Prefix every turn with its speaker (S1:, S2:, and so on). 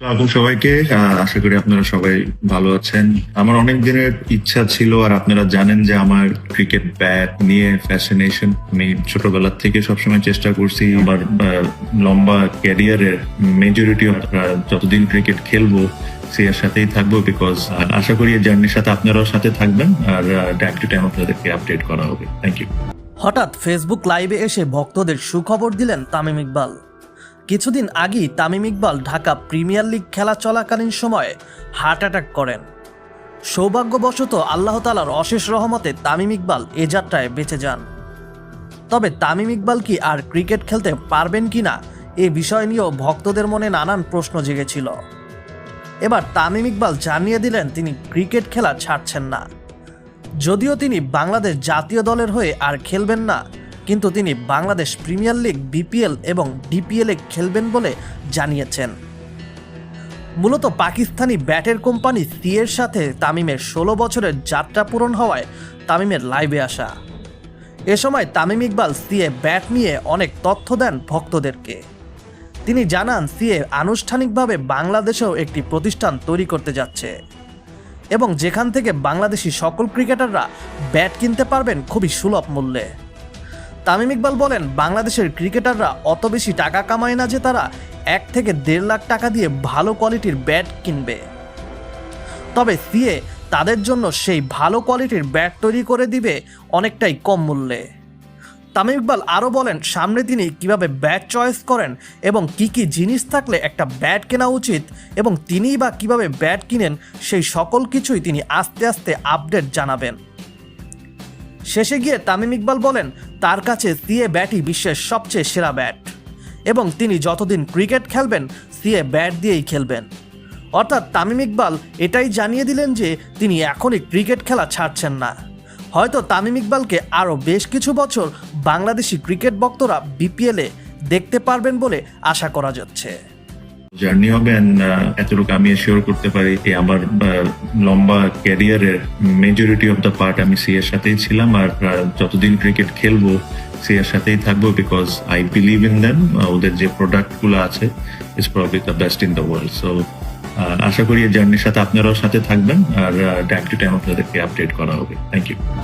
S1: আসসালামু সবাইকে আশা করি আপনারা সবাই ভালো আছেন। আমার অনেক দিনের ইচ্ছা ছিল, আর আপনারা জানেন যে আমার ক্রিকেট ব্যাট নিয়ে ফ্যাসিনেশন আমি ছোটবেলা থেকে সবসময় চেষ্টা করছি। আমার লম্বা ক্যারিয়ারের মেজরিটি যতদিন ক্রিকেট খেলব, সে এর সাথেই থাকব বিকজ আশা করি জার্নির সাথে আপনারাও সাথে থাকবেন। আর টাইম টু টাইম আপনাদেরকে আপডেট করা হবে। থ্যাংক ইউ
S2: হঠাৎ ফেসবুক লাইভে এসে ভক্তদের সুখবর দিলেন তামিম ইকবাল। কিছুদিন আগেই তামিম ইকবাল ঢাকা প্রিমিয়ার লিগ খেলা চলাকালীন সময়ে হার্ট অ্যাটাক করেন। সৌভাগ্যবশত আল্লাহ তালার অশেষ রহমতে তামিম ইকবাল এ যাত্রায় বেঁচে যান। তবে তামিম ইকবাল কি আর ক্রিকেট খেলতে পারবেন কিনা এ বিষয় নিয়েও ভক্তদের মনে নানান প্রশ্ন জেগেছিল। এবার তামিম ইকবাল জানিয়ে দিলেন তিনি ক্রিকেট খেলা ছাড়ছেন না। যদিও তিনি বাংলাদেশ জাতীয় দলের হয়ে আর খেলবেন না কিন্তু তিনি বাংলাদেশ প্রিমিয়ার লিগ, বিপিএল এবং ডিপিএল খেলবেন বলে জানিয়েছেন। মূলত পাকিস্তানি ব্যাটের কোম্পানি সি এর সাথে তামিমের ষোলো বছরের যাত্রা পূরণ হওয়ায় তামিমের লাইভে আসা। এ সময় তামিম ইকবাল সিএ ব্যাট নিয়ে অনেক তথ্য দেন ভক্তদেরকে। তিনি জানান সিএ আনুষ্ঠানিকভাবে বাংলাদেশেও একটি প্রতিষ্ঠান তৈরি করতে যাচ্ছে এবং যেখান থেকে বাংলাদেশি সকল ক্রিকেটাররা ব্যাট কিনতে পারবেন খুবই সুলভ মূল্যে। তামিম ইকবাল বলেন, বাংলাদেশের ক্রিকেটাররা অত বেশি টাকা কামায় না যে তারা এক থেকে দেড় লাখ টাকা দিয়ে ভালো কোয়ালিটির ব্যাট কিনবে। তবে সিএ তাদের জন্য সেই ভালো কোয়ালিটির ব্যাট তৈরি করে দিবে অনেকটাই কম মূল্যে। তামিম ইকবাল আরও বলেন, সামনে তিনি কীভাবে ব্যাট চয়েস করেন এবং কি কি জিনিস থাকলে একটা ব্যাট কেনা উচিত এবং তিনিই বা কীভাবে ব্যাট কিনেন সেই সকল কিছুই তিনি আস্তে আস্তে আপডেট জানাবেন। শেষে গিয়ে তামিম ইকবাল বলেন, তার কাছে সিএ ব্যাটই বিশ্বের সবচেয়ে সেরা ব্যাট। এবং তিনি যতদিন ক্রিকেট খেলবেন, সিএ ব্যাট দিয়েই খেলবেন। অর্থাৎ তামিম ইকবাল এটাই জানিয়ে দিলেন যে, তিনি এখনই ক্রিকেট খেলা ছাড়ছেন না। হয়তো তামিম ইকবালকে আরও বেশ কিছু বছর বাংলাদেশি ক্রিকেট ভক্তরা বিপিএলে দেখতে পারবেন বলে আশা করা যাচ্ছে।
S1: জার্নি হবে আহ, এতটুকু আমি শিওর করতে পারি যে আমার লম্বা ক্যারিয়ারের মেজরিটি অফ দ্য পার্ট আমি সি এর সাথেই ছিলাম আর যতদিন ক্রিকেট খেলব সি এর সাথেই থাকব because I believe in them ওদের যে প্রোডাক্টগুলো আছে is probably the best in the world so আশা করি এই জার্নির সাথে আপনারাও সাথে থাকবেন আর টাইম টু টাইম আপনাদেরকে আপডেট করা হবে। Thank you